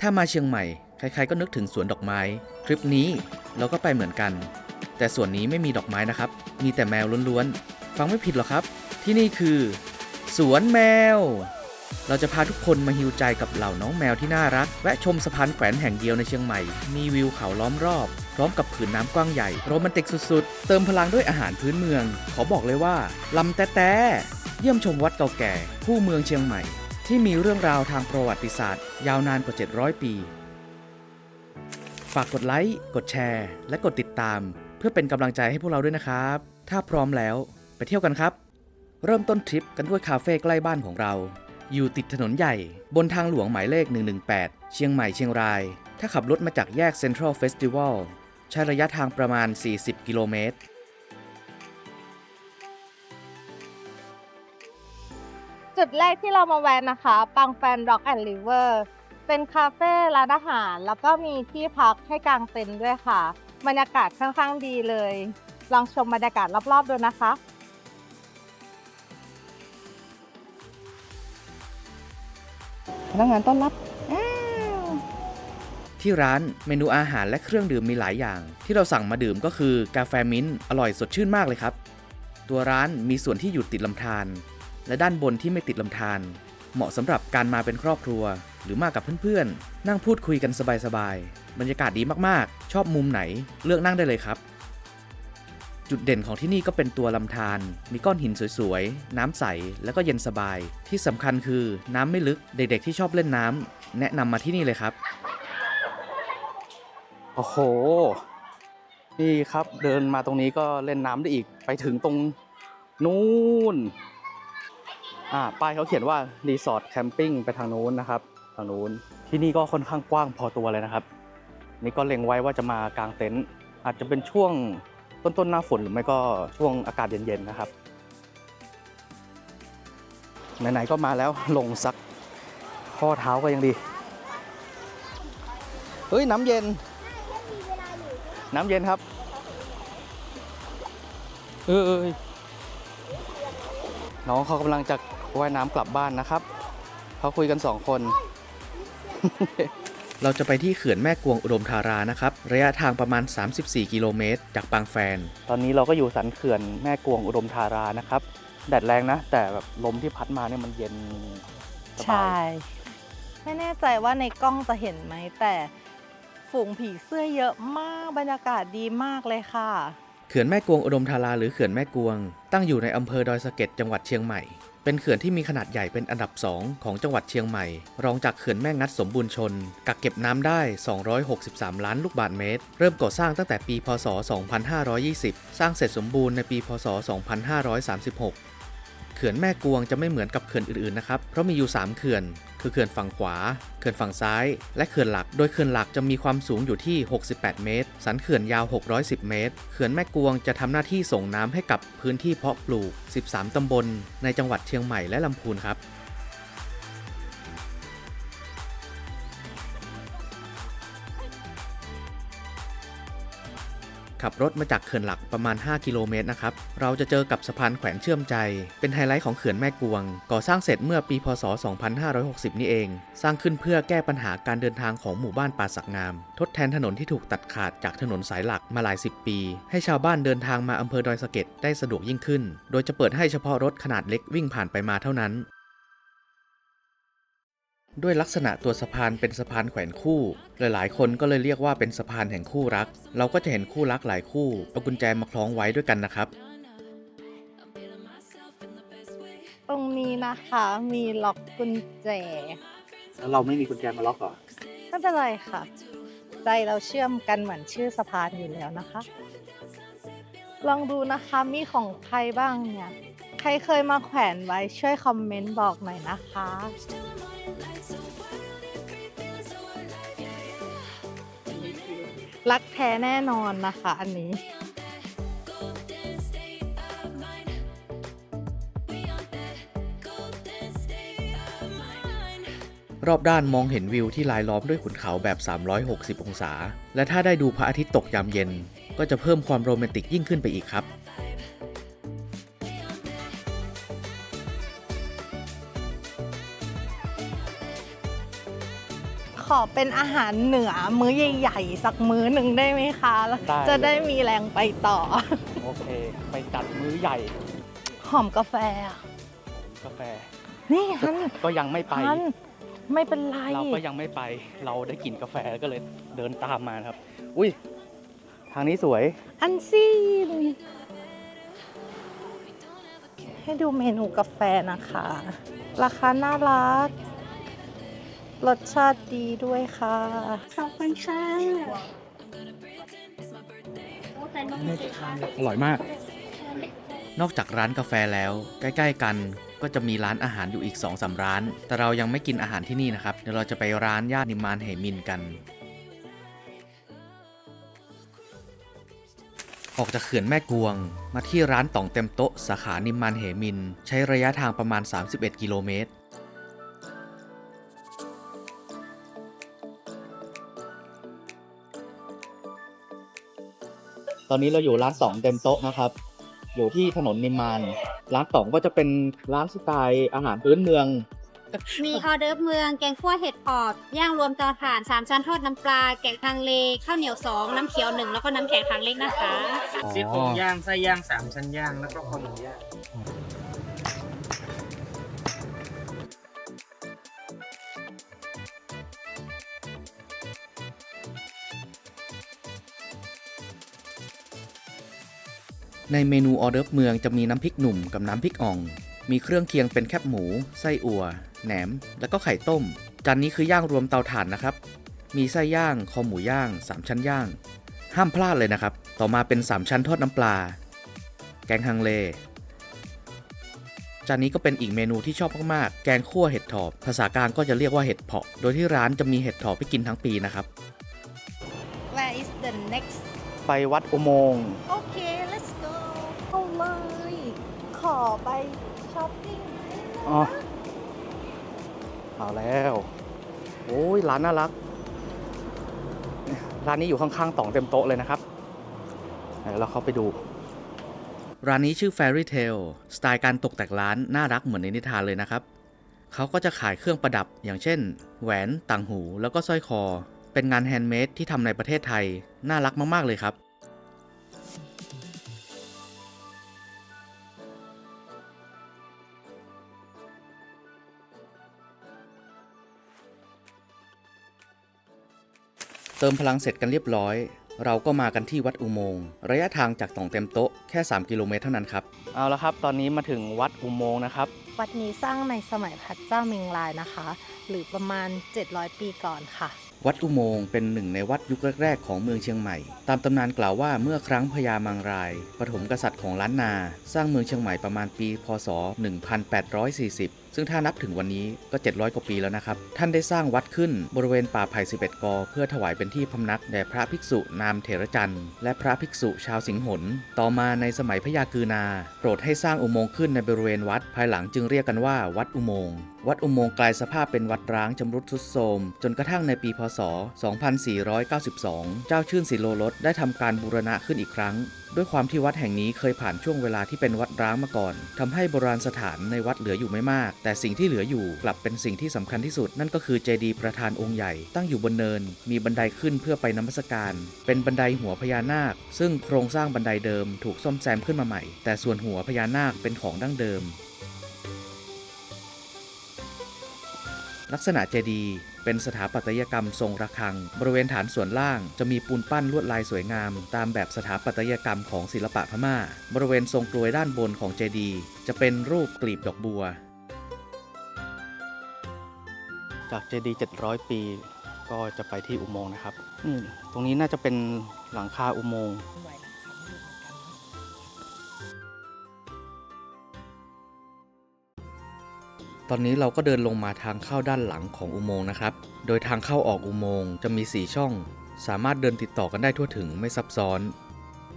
ถ้ามาเชียงใหม่ ใครๆก็นึกถึงสวนดอกไม้ ทริปนี้เราก็ไปเหมือนกัน แต่สวนนี้ไม่มีดอกไม้นะครับ มีแต่แมวล้วนๆ ฟังไม่ผิดหรอกครับ ที่นี่คือ สวนแมว เราจะพาทุกคนมาฮิวใจกับเหล่าน้องแมวที่น่ารัก แวะชมสะพานแขวนแห่งเดียวในเชียงใหม่ มีวิวเขาล้อมรอบ พร้อมกับผืนน้ำกว้างใหญ่ โรแมนติกสุดๆ เติมพลังด้วยอาหารพื้นเมือง ขอบอกเลยว่าลำแต้แต้เยี่ยมชมวัดเก่าแก่ผู้เมืองเชียงใหม่ ที่มีเรื่องราวทางประวัติศาสตร์ ยาวนานกว่า 700 ปี ฝากกดไลค์ กดแชร์ และกดติดตาม เพื่อเป็นกำลังใจให้พวกเราด้วยนะครับ ถ้าพร้อมแล้วไปเที่ยวกันครับ เริ่มต้นทริปกันด้วยคาเฟ่ใกล้บ้านของเรา อยู่ติดถนนใหญ่บนทางหลวงหมายเลข 118 เชียงใหม่เชียงราย ถ้าขับรถมาจากแยก Central Festival ใช้ระยะทางประมาณ 40 กิโลเมตร จุดแรกที่เรามาแวะนะคะ ปังแฟน Rock and River เป็นคาเฟ่ร้านอาหาร แล้วก็มีที่พักให้กางเต็นท์ด้วยค่ะ บรรยากาศค่อนข้างดีเลย ลองชมบรรยากาศรอบๆดูนะคะพนักงานต้อนรับ ที่ร้านเมนูอาหารและเครื่องดื่มมีหลายอย่าง ที่เราสั่งมาดื่มก็คือกาแฟมิ้นท์อร่อยสดชื่นมากเลยครับ ตัวร้านมีส่วนที่อยู่ติดลำธาร และด้านบนที่ไม่ติดลำธารเหมาะสำหรับการมาเป็นครอบครัว หรือมากับเพื่อนๆ นั่งพูดคุยกันสบายๆ บรรยากาศดีมากๆ ชอบมุมไหนเลือกนั่งได้เลยครับ จุดเด่นของที่นี่ก็เป็นตัวลำธารมีก้อนหินสวยๆ น้ำใสแล้วก็เย็นสบาย ที่สำคัญคือน้ำไม่ลึกเด็กๆที่ชอบเล่นน้ำแนะนำมาที่นี่เลยครับ โอ้โห นี่ครับเดินมาตรงนี้ก็เล่นน้ำได้อีกไปถึงตรงนู้น อ่าป้ายเขาเขียนว่ารีสอร์ทแคมปิ้งไปทางนู้นนะครับทางนู้นที่นี่ก็ค่อนข้างกว้างพอตัวเลยนะครับ นี่ก็เล็งไว้ว่าจะมากางเต็นท์อาจจะเป็นช่วงต้นต้นๆหน้าฝนหรือไม่ก็ช่วงอากาศเย็นๆนะครับไหนๆก็มาแล้วลงสักข้อเท้าก็ยังดีเฮ้ยน้ำเย็น น้ำเย็นครับ เออย น้องเขากำลังจะว่ายน้ำกลับบ้านนะครับเขาคุยกันสองคน เราจะไปที่เขื่อนแม่กวงอุดมธารานะครับ ระยะทางประมาณ 34 กิโลเมตร จากปางแฟน ตอนนี้เราก็อยู่สันเขื่อนแม่กวงอุดมธารานะครับ แดดแรงนะ แต่แบบลมที่พัดมาเนี่ยมันเย็นสบาใช่ ยไม่แน่ใจว่าในกล้องจะเห็นไหมแต่ฝูงผีเสื้อเยอะมากบรรยากาศดีมากเลยค่ะ เขื่อนแม่กวงอุดมธาราหรือเขื่อนแม่กวง ตั้งอยู่ในอำเภอดอยสะเก็ดจังหวัดเชียงใหม่ เป็นเขื่อนที่มีขนาดใหญ่เป็นอันดับ 2 ของจังหวัดเชียงใหม่ รองจากเขื่อนแม่งัดสมบูรณ์ชน กักเก็บน้ำได้ 263 ล้านลูกบาศก์เมตร เริ่มก่อสร้างตั้งแต่ปี พศ 2520 สร้างเสร็จสมบูรณ์ในปี พศ 2536 ขื่อนแม่กวงจะไม่เหมือนกับเขื่อนอื่นๆนะครับ เพราะมีอยู่ 3 เขื่อน คือเขื่อนฝั่งขวา เขื่อนฝั่งซ้าย และเขื่อนหลัก โดยเขื่อนหลักจะมีความสูงอยู่ที่ 68 เมตร สันเขื่อนยาว 610 เมตร เขื่อนแม่กวงจะทำหน้าที่ส่งน้ำให้กับพื้นที่เพาะปลูก 13ตำบล ในจังหวัดเชียงใหม่และลำพูนครับ ขับรถมาจากเขื่อนหลักประมาณ 5 กิโลเมตรนะครับ เราจะเจอกับสะพานแขวนเชื่อมใจ เป็นไฮไลท์ของเขื่อนแม่กวง ก่อสร้างเสร็จเมื่อปีพศ 2560 นี่เอง สร้างขึ้นเพื่อแก้ปัญหาการเดินทางของหมู่บ้านป่าสักงาม ทดแทนถนนที่ถูกตัดขาดจากถนนสายหลักมาหลายสิบปี ให้ชาวบ้านเดินทางมาอำเภอดอยสะเก็ดได้สะดวกยิ่งขึ้น โดยจะเปิดให้เฉพาะรถขนาดเล็กวิ่งผ่านไปมาเท่านั้น ด้วยลักษณะตัวสะพานเป็นสะพานแขวนคู่ หลายๆ คนก็เลยเรียกว่าเป็นสะพานแห่งคู่รัก เราก็จะเห็นคู่รักหลายคู่ เอากุญแจมาคล้องไว้ด้วยกันนะครับ ตรงนี้นะคะมีล็อกกุญแจ แล้วเราไม่มีกุญแจมาล็อกเหรอ ไม่เป็นไรค่ะ ใจเราเชื่อมกันเหมือนชื่อสะพานอยู่แล้วนะคะ ลองดูนะคะมีของใครบ้างเนี่ย ใครเคยมาแขวนไว้ช่วยคอมเมนต์บอกหน่อยนะคะ รักแท้แน่นอนนะคะอันนี้ รอบด้านมองเห็นวิวที่ลายล้อมด้วยขุนเขาแบบ 360 องศา และถ้าได้ดูพระอาทิตย์ตกยามเย็น ก็จะเพิ่มความโรแมนติกยิ่งขึ้นไปอีกครับ ขอเป็นอาหารเหนือมื้อใหญ่ๆ สักมื้อหนึ่งได้ไหมคะได้ จะเลยได้มีแรงไปต่อ โอเค ไปจัดมื้อใหญ่หอมกาแฟอะกาแฟ นี่ฮันก็ยังไม่ไป ฮันไม่เป็นไร เราก็ยังไม่ไป เราได้กลิ่นกาแฟก็เลยเดินตามมานะครับ อุ้ย ทางนี้สวย อันซีนให้ดูเมนูกาแฟนะคะ ราคาน่ารัก รสชาติดีด้วยค่ะ ขอบคุณค่ะอร่อยมาก นอกจากร้านกาแฟแล้ว ใกล้ ๆ กันก็จะมีร้านอาหารอยู่อีก2อสาร้าน แต่เรายังไม่กินอาหารที่นี่นะครับ เดี๋ยวเราจะไปร้านย่านนิมมานเหมินกัน ออกจากเขื่อนแม่กวง มาที่ร้านต่องเต็มโต๊ะสาขานิมมานเหมิน ใช้ระยะทางประมาณ 31 กิโลเมตร ตอนนี้เราอยู่ร้านสองเต็มโต๊ะนะครับ อยู่ที่ถนนนิมมาน ร้านสองก็จะเป็นร้านสไตล์อาหารพื้นเมือง มีออเดิร์ฟเมือง แกงคั่วเห็ดออดย่างรวมเตาถ่านสามชั้นทอดน้ำปลา แกงทางเล ข้าวเหนียวสองน้ำเขียวหนึ่งแล้วก็น้ำแข็งทางเล็กนะคะอ๋อซี่โครงย่างไส้ย่างสามชั้นย่างแล้วก็คอหมูย่าง ในเมนูออเดิร์ฟเมืองจะมีน้ำพริกหนุ่มกับน้ำพริกอ่อง มีเครื่องเคียงเป็นแคบหมู ไส้อั่ว แหนม แล้วก็ไข่ต้ม จานนี้คือย่างรวมเตาถ่านนะครับ มีไส้ย่าง คอหมูย่าง 3 ชั้นย่าง ห้ามพลาดเลยนะครับ ต่อมาเป็น 3 ชั้นทอดน้ำปลา แกงฮังเล จานนี้ก็เป็นอีกเมนูที่ชอบมากๆ แกงคั่วเห็ดถอบ ภาษากลางก็จะเรียกว่าเห็ดเผาะ โดยที่ร้านจะมีเห็ดถอบให้กินทั้งปีนะครับ Where is the next ไปวัดอุโมงค์โอไปช้อปปิ้งอ๋อเอาแล้ว โอ้ยร้านน่ารัก ร้านนี้อยู่ข้างๆต่องเต็มโต๊ะเลยนะครับเดี๋ยวเราเข้าไปดู ร้านนี้ชื่อ Fairy Tale สไตล์การตกแต่งร้านน่ารักเหมือนในนิทานเลยนะครับ เขาก็จะขายเครื่องประดับอย่างเช่น แหวน ต่างหู แล้วก็สร้อยคอ เป็นงานแฮนด์เมดที่ทำในประเทศไทย น่ารักมากๆเลยครับ เติมพลังเสร็จกันเรียบร้อย เราก็มากันที่วัดอุโมงค์ระยะทางจากต่องเต็มโต๊ะแค่ 3 กิโลเมตรเท่านั้นครับ เอาละครับ ตอนนี้มาถึงวัดอุโมงค์นะครับ วัดนี้สร้างในสมัยพระเจ้ามิงรายนะคะ หรือประมาณ 700 ปีก่อนค่ะ วัดอุโมงค์เป็นหนึ่งในวัดยุคแรกๆของเมืองเชียงใหม่ ตามตำนานกล่าวว่าเมื่อครั้งพญามังราย ปฐมกษัตริย์ของล้านนา สร้างเมืองเชียงใหม่ประมาณปี พศ 1840 ซึ่งถ้านับถึงวันนี้ก็ 700 กว่าปีแล้วนะครับ ท่านได้สร้างวัดขึ้นบริเวณป่าไผ่ 11 กอ เพื่อถวายเป็นที่พำนักแด่พระภิกษุนามเถรจันทร์และพระภิกษุชาวสิงหน ต่อมาในสมัยพญากือนา โปรดให้สร้างอุโมงค์ขึ้นในบริเวณวัด ภายหลังจึงเรียกกันว่าวัดอุโมงค์ วัดอุโมงค์กลายสภาพเป็นวัดร้างชำรุดทรุดโทรมจนกระทั่งในปีพศ 2492 เจ้าชื่นศิโลรสได้ทำการบูรณะขึ้นอีกครั้งด้วยความที่วัดแห่งนี้เคยผ่านช่วงเวลาที่เป็นวัดร้างมาก่อนทำให้โบราณสถานในวัดเหลืออยู่ไม่มาก แต่สิ่งที่เหลืออยู่กลับเป็นสิ่งที่สำคัญที่สุด นั่นก็คือเจดีย์ประธานองค์ใหญ่ ตั้งอยู่บนเนิน มีบันไดขึ้นเพื่อไปนมัสการ เป็นบันไดหัวพญานาค ซึ่งโครงสร้างบันไดเดิมถูกซ่อมแซมขึ้นมาใหม่ แต่ส่วนหัวพญานาคเป็นของดั้งเดิม ลักษณะเจดีย์เป็นสถาปัตยกรรมทรงระฆัง บริเวณฐานส่วนล่างจะมีปูนปั้นลวดลายสวยงาม ตามแบบสถาปัตยกรรมของศิลปะพม่า บริเวณทรงกลวยด้านบนของเจดีย์จะเป็นรูปกลีบดอกบัว จากเจดีย์700 ปีก็จะไปที่อุโมงค์นะครับนี่ตรงนี้น่าจะเป็นหลังคาอุโมงค์ ตอนนี้เราก็เดินลงมาทางเข้าด้านหลังของอุโมงค์นะครับ โดยทางเข้าออกอุโมงค์จะมี 4 ช่อง สามารถเดินติดต่อกันได้ทั่วถึงไม่ซับซ้อน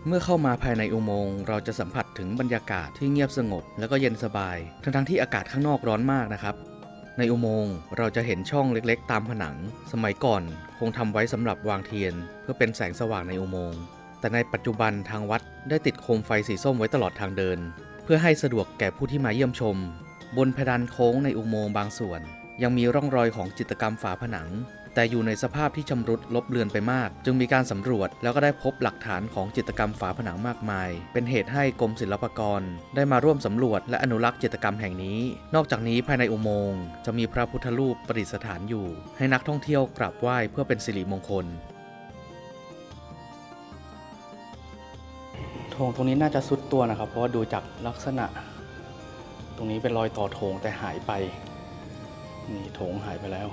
เมื่อเข้ามาภายในอุโมงค์เราจะสัมผัสถึงบรรยากาศที่เงียบสงบ แล้วก็เย็นสบาย ทั้งๆที่อากาศข้างนอกร้อนมากนะครับ ในอุโมงค์เราจะเห็นช่องเล็กๆ ตามผนัง สมัยก่อนคงทำไว้สำหรับวางเทียน เพื่อเป็นแสงสว่างในอุโมงค์ แต่ในปัจจุบันทางวัดได้ติดโคมไฟสีส้มไว้ตลอดทางเดิน เพื่อให้สะดวกแก่ผู้ที่มาเยี่ยมชม บนเพดานโค้งในอุโมงค์บางส่วน ยังมีร่องรอยของจิตกรรมฝาผนัง แต่อยู่ในสภาพที่ชำรุดลบเลือนไปมาก จึงมีการสำรวจแล้วก็ได้พบหลักฐานของจิตกรรมฝาผนังมากมาย เป็นเหตุให้กรมศิลปากร ได้มาร่วมสำรวจและอนุรักษ์จิตกรรมแห่งนี้ นอกจากนี้ภายในอุโมงค์จะมีพระพุทธรูปประดิษฐานอยู่ ให้นักท่องเที่ยวกราบไหว้เพื่อเป็นสิริมงคลโถงตรงนี้น่าจะซุดตัวนะครับ เพราะว่าดูจากลักษณะ ตรงนี้เป็นรอยต่อโถงแต่หายไป นี่โถงหายไปแล้ว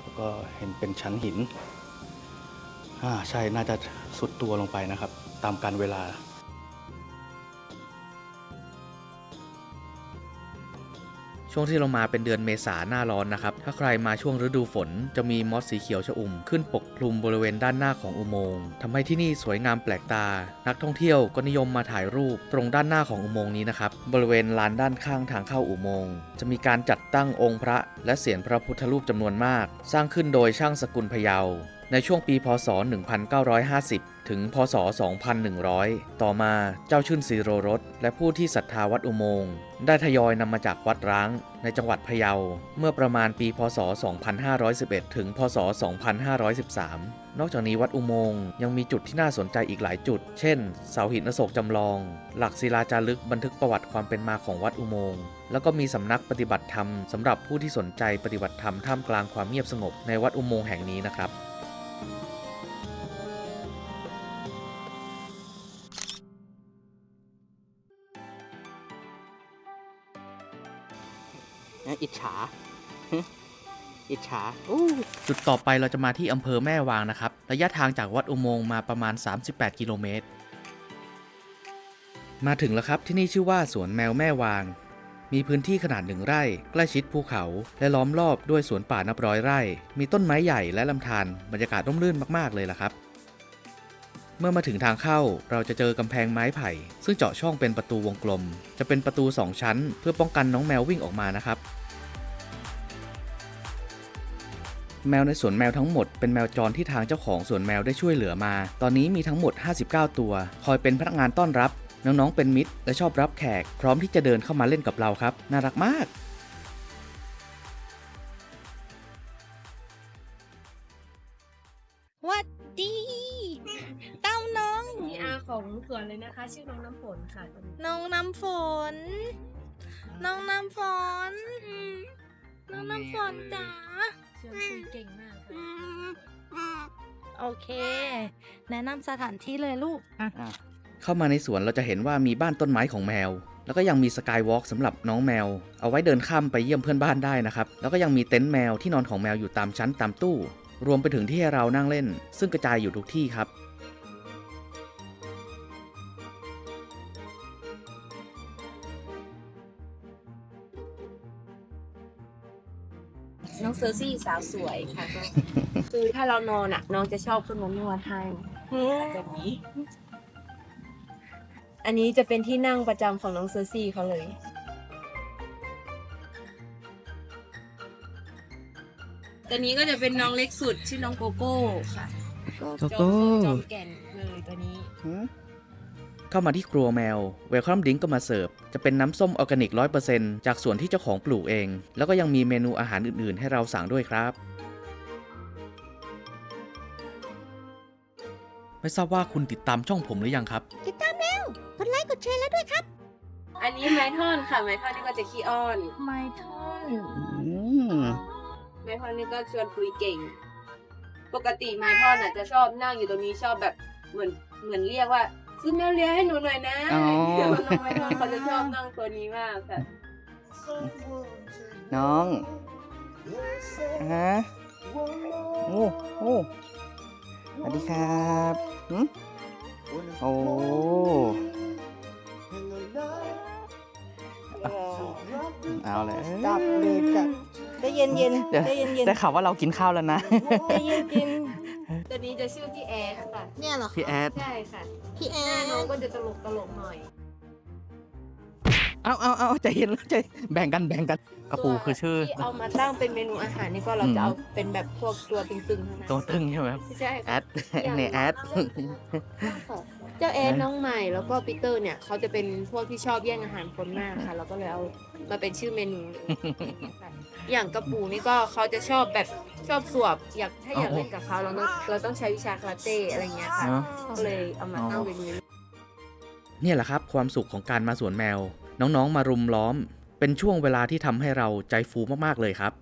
แล้วก็เห็นเป็นชั้นหินอ่าใช่น่าจะสุดตัวลงไปนะครับ ตามการเวลา ช่วงที่เรามาเป็นเดือนเมษาหน้าร้อนนะครับ ถ้าใครมาช่วงฤดูฝน จะมีมอสสีเขียวชอุ่มขึ้นปกคลุมบริเวณด้านหน้าของอุโมงค์ทำให้ที่นี่สวยงามแปลกตา นักท่องเที่ยวก็นิยมมาถ่ายรูปตรงด้านหน้าของอุโมงค์นี้นะครับ บริเวณลานด้านข้างทางเข้าอุโมงค์จะมีการจัดตั้งองค์พระ และเสียรพระพุทธรูปจำนวนมาก สร้างขึ้นโดยช่างสกุลพะเยาในช่วงปีพศ 1950 ถึงพศ 2100 ต่อมาเจ้าชื่นสีโรรสและผู้ที่ศรัทธาวัดอุโมงค์ได้ทยอยนำมาจากวัดร้างในจังหวัดพะเยา เมื่อประมาณปีพศ 2511 ถึง พศ 2513 นอกจากนี้วัดอุโมงค์ยังมีจุดที่น่าสนใจอีกหลายจุด เช่น เสาหินอโศกจำลอง หลักศิลาจารึกบันทึกประวัติความเป็นมาของวัดอุโมงค์ แล้วก็มีสำนักปฏิบัติธรรมสำหรับผู้ที่สนใจปฏิบัติธรรมท่ามกลางความเงียบสงบในวัดอุโมงค์แห่งนี้นะครับ อิจฉาอิจฉาจุดต่อไปเราจะมาที่อำเภอแม่วางนะครับ ระยะทางจากวัดอุโมงค์มาประมาณ 38 กิโลเมตร มาถึงแล้วครับที่นี่ชื่อว่าสวนแมวแม่วาง มีพื้นที่ขนาดหนึ่งไร่ ใกล้ชิดภูเขา และล้อมรอบด้วยสวนป่านับร้อยไร่ มีต้นไม้ใหญ่และลำธารบรรยากาศร่มรื่นมาก ๆ เลยล่ะครับ เมื่อมาถึงทางเข้าเราจะเจอกำแพงไม้ไผ่ ซึ่งเจาะช่องเป็นประตูวงกลม จะเป็นประตู 2 ชั้น เพื่อป้องกันน้องแมววิ่งออกมานะครับ แมวในสวนแมวทั้งหมดเป็นแมวจรที่ทางเจ้าของสวนแมวได้ช่วยเหลือมา ตอนนี้มีทั้งหมด 59 ตัว คอยเป็นพนักงานต้อนรับ น้องๆ เป็นมิตร และชอบรับแขก พร้อมที่จะเดินเข้ามาเล่นกับเราครับ น่ารักมากวัดดี เต้าน้องพีอาของสวนเลยนะคะ ชื่อน้องน้ำฝนค่ะ น้องน้ำฝน น้องน้ำฝน น้องน้ำฝนจ๋า เชื่อคุยเก่งมากค่ะอืมอืมโอเค แนะนำสถานที่เลยลูกอะอะเข้ามาในสวนเราจะเห็นว่ามีบ้านต้นไม้ของแมว แล้วก็ยังมีสกายวอล์กสำหรับน้องแมว เอาไว้เดินข้ามไปเยี่ยมเพื่อนบ้านได้นะครับ แล้วก็ยังมีเต็นท์แมวที่นอนของแมวอยู่ตามชั้นตามตู้ รวมไปถึงที่ให้เรานั่งเล่น ซึ่งกระจายอยู่ทุกที่ครับ น้องเซอร์ซี่สาวสวยค่ะก็คือถ้าเรานอนอะ น้องจะชอบขึ้นมานวดให้แบบนี้ อันนี้จะเป็นที่นั่งประจำของน้องเซอร์ซี่เขาเลย ตัวนี้ก็จะเป็นน้องเล็กสุดชื่อน้องโกโก้ค่ะโกโก้จอมแก่นเลยตัวนี้หืม เข้ามาที่ครัวแมวเวลคัมดิงก็มาเสิร์ฟ จะเป็นน้ำส้มออร์แกนิก 100%จากสวนที่เจ้าของปลูกเอง แล้วก็ยังมีเมนูอาหารอื่นๆ ให้เราสั่งด้วยครับ ไม่ทราบว่าคุณติดตามช่องผมหรือยังครับ ติดตามแล้วกดไลค์กดแชร์แล้วด้วยครับ อันนี้ไม้ท่อนค่ะไม้ท่อนนี่ก็จะขี้อ้อนไมทอนอืมไม้ท่อนนี่ก็ชวนคุยเก่ง ปกติไม้ท่อนอะจะชอบนั่งอยู่ตรงนี้ชอบแบบเหมือนเหมือนเรียกว่า ซื้อแมวเลี้ยงให้หนูหน่อยนะอ๋อ เดี๋ยวน้องไม้ท่อนเขาจะชอบนั่งตัวนี้มากค่ะน้องฮะโอ้โอ้สวัสดีครับหึโอ้เอาเลยจับเลยจับได้เย็นเย็นเดี๋ยวได้เย็นเย็นได้ข่าวว่าเรากินข้าวแล้วนะ ได้เย็นเย็น ตัวนี้จะชื่อพี่แอดค่ะ เนี่ยเหรอพี่แอดใช่ค่ะพี่แอหน้าดน้องก็จะตลกตลกๆหน่อยเอาเอาเอาใจเย็นใจแบ่งกันแบ่งกันกระปูคือชื่อที่เอามาตั้งเป็นเมนูอาหารนี่ก็เราอืม จะเอาเป็นแบบพวกตัวตึงๆเท่านั้นตัวตึงใช่ไหมครับใช่แอค่ะดเนี่ยแอด เจ้าแอดน้องใหม่แล้วก็ปีเตอร์เนี่ยเขาจะเป็นพวกที่ชอบแย่งอาหารคนมากค่ะ เราก็เลยเอามาเป็นชื่อเมนูเลยค่ะ อย่างกระปูนี่ก็เขาจะชอบแบบชอบสวบ อยากถ้าอยากอ๋อเล่นกับเขาเราต้องเราต้องใช้วิชาคาราเต้อะไรเงี้ยค่ะเนอะ ก็เลยเอามาตั้งเป็นนี้ เนี่ยแหละครับความสุขของการมาสวนแมว น้องๆ มารุมล้อม เป็นช่วงเวลาที่ทำให้เราใจฟูมากๆเลยครับ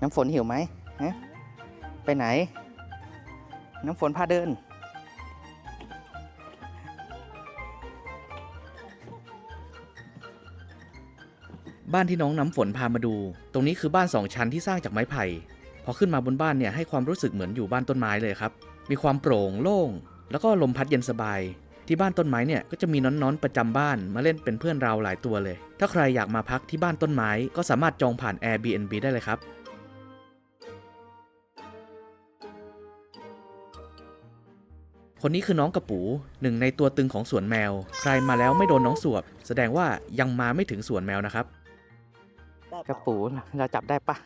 น้ำฝนหิวไหมฮะไปไหน น้ำฝนพาเดิน บ้านที่น้องน้ำฝนพามาดู ตรงนี้คือบ้านสองชั้นที่สร้างจากไม้ไผ่พอขึ้นมาบนบ้านเนี่ยให้ความรู้สึกเหมือนอยู่บ้านต้นไม้เลยครับ มีความโปร่งโล่ง แล้วก็ลมพัดเย็นสบาย ที่บ้านต้นไม้เนี่ยก็จะมีน้อนๆประจำบ้านมาเล่นเป็นเพื่อนเราหลายตัวเลย ถ้าใครอยากมาพักที่บ้านต้นไม้ก็สามารถจองผ่าน Airbnb ได้เลยครับคนนี้คือน้องกระปูหนึ่งในตัวตึงของสวนแมว ใครมาแล้วไม่โดนน้องสวบ แสดงว่ายังมาไม่ถึงสวนแมวนะครับ กระปูน่ะเราจับได้ปะ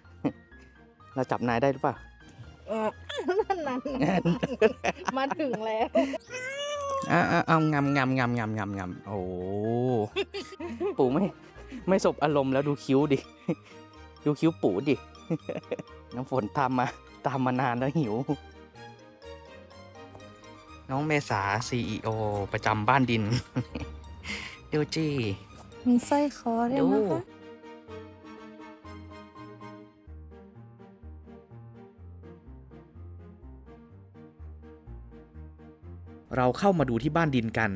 เราจับนายได้หรือเปล่าเออนั่นนั่นมาถึงแล้วอ่าเอางำงำงำงำงำงำโอ้โหปูไม่ไม่สบอารมณ์แล้วดูคิ้วดิ ดูคิ้วปูดิ น้ำฝนตามมาตามมานานแล้วหิว น้องเมษา CEO ประจำบ้านดิน ดูจีมีสร้อยคอด้วยดูนะคะ เราเข้ามาดูที่บ้านดินกัน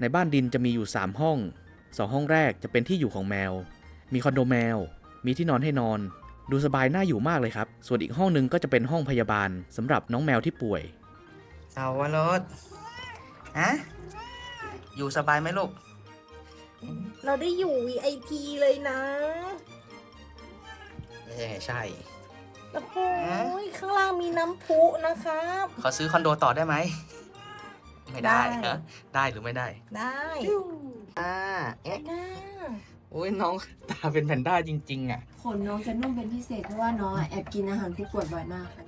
ในบ้านดินจะมีอยู่ 3 ห้อง 2 ห้องแรกจะเป็นที่อยู่ของแมว มีคอนโดแมว มีที่นอนให้นอน ดูสบายน่าอยู่มากเลยครับ ส่วนอีกห้องหนึงก็จะเป็นห้องพยาบาลสำหรับน้องแมวที่ป่วย สาวรสฮะ อยู่สบายไหมลูก เราได้อยู่ VIP เลยนะ เออใช่ โอ้โหข้างล่างมีน้ำพุนะครับ ขอซื้อคอนโดต่อได้ไหม ไม่ได้ได้เหรอได้หรือไม่ได้ได้อ่าเอ๊ะนะโอ้ยน้องตาเป็นแพนด้าจริง ๆ อะ ขนน้องจะนุ่มเป็นพิเศษเพราะว่าน้องอะแอบกินอาหารผู้ป่วยบ่อยมากค่ะ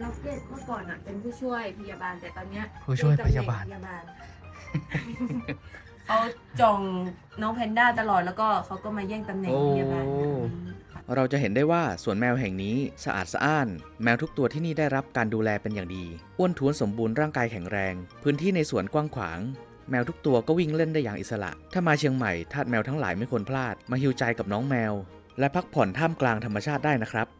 เราเกดเมื่อก่อนอะเป็นผู้ช่วยพยาบาลแต่ตอนเนี้ยผู้ช่วยพยาบาล เปลี่นตำแหน่งพยาบาลเขาจองน้องแพนด้าตลอดแล้วก็เขาก็มาแย่งตำแหน่งพยาบาลโอ้ เราจะเห็นได้ว่าสวนแมวแห่งนี้สะอาดสะอ้าน แมวทุกตัวที่นี่ได้รับการดูแลเป็นอย่างดี อ้วนท้วนสมบูรณ์ร่างกายแข็งแรง พื้นที่ในสวนกว้างขวาง แมวทุกตัวก็วิ่งเล่นได้อย่างอิสระ ถ้ามาเชียงใหม่ทาสแมวทั้งหลายไม่ควรพลาด มาฮิวใจกับน้องแมว และพักผ่อนท่ามกลางธรรมชาติได้นะครับ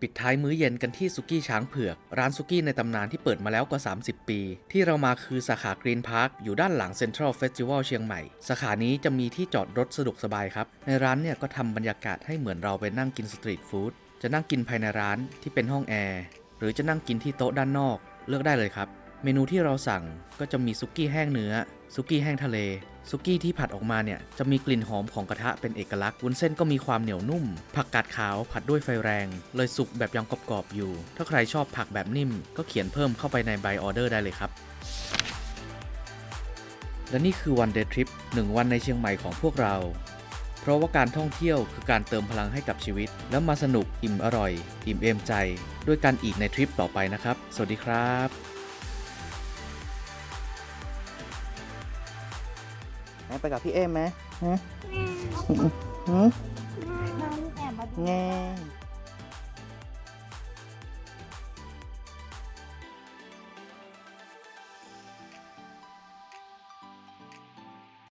ปิดท้ายมื้อเย็นกันที่สุกี้ช้างเผือก ร้านสุกี้ในตำนานที่เปิดมาแล้วกว่า 30 ปี ที่เรามาคือสาขากรีนพาร์คอยู่ด้านหลังเซ็นทรัลเฟสติวัลเชียงใหม่ สาขานี้จะมีที่จอดรถสะดวกสบายครับ ในร้านเนี่ยก็ทำบรรยากาศให้เหมือนเราไปนั่งกินสตรีทฟู้ดจะนั่งกินภายในร้านที่เป็นห้องแอร์หรือจะนั่งกินที่โต๊ะด้านนอก เลือกได้เลยครับ เมนูที่เราสั่งก็จะมีซุกี้แห้งเนื้อซุกี้แห้งทะเลซุกี้ที่ผัดออกมาเนี่ยจะมีกลิ่นหอมของกระทะเป็นเอกลักษณ์วุ้นเส้นก็มีความเหนียวนุ่ม ผักกาดขาวผัดด้วยไฟแรง เลยสุกแบบยังกรอบๆอยู่ ถ้าใครชอบผักแบบนิ่ม ก็เขียนเพิ่มเข้าไปในใบออเดอร์ได้เลยครับ และนี่คือวันเดย์ทริปหนึ่งวันในเชียงใหม่ของพวกเรา เพราะว่าการท่องเที่ยวคือการเติมพลังให้กับชีวิต แล้วมาสนุกอิ่มอร่อย อิ่มเอมใจ ด้วยกันอีกในทริปต่อไปนะครับ สวัสดีครับ ไปกับพี่เอ็มไหมฮะหืมแง่